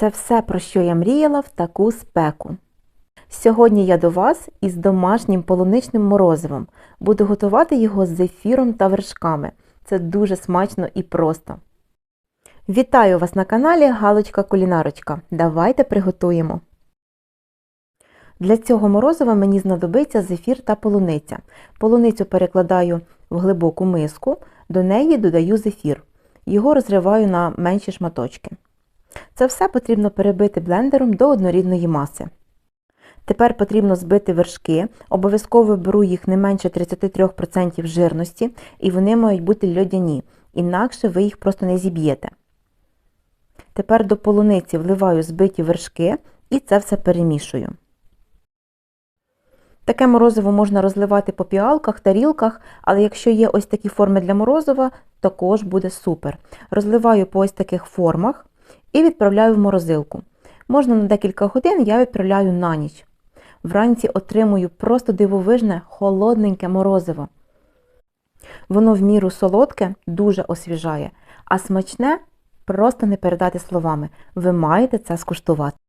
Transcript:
Це все, про що я мріяла в таку спеку. Сьогодні я до вас із домашнім полуничним морозивом. Буду готувати його з зефіром та вершками. Це дуже смачно і просто. Вітаю вас на каналі Галочка Кулінарочка. Давайте приготуємо. Для цього морозива мені знадобиться зефір та полуниця. Полуницю перекладаю в глибоку миску, до неї додаю зефір. Його розриваю на менші шматочки. Це все потрібно перебити блендером до однорідної маси. Тепер потрібно збити вершки, обов'язково беру їх не менше 33% жирності, і вони мають бути льодяні, інакше ви їх просто не зіб'єте. Тепер до полуниці вливаю збиті вершки і це все перемішую. Таке морозиво можна розливати по піалках, тарілках, але якщо є ось такі форми для морозива, також буде супер. Розливаю по ось таких формах і відправляю в морозилку. Можна на декілька годин, я відправляю на ніч. Вранці отримую просто дивовижне холодненьке морозиво. Воно в міру солодке, дуже освіжає, а смачне просто не передати словами. Ви маєте це скуштувати.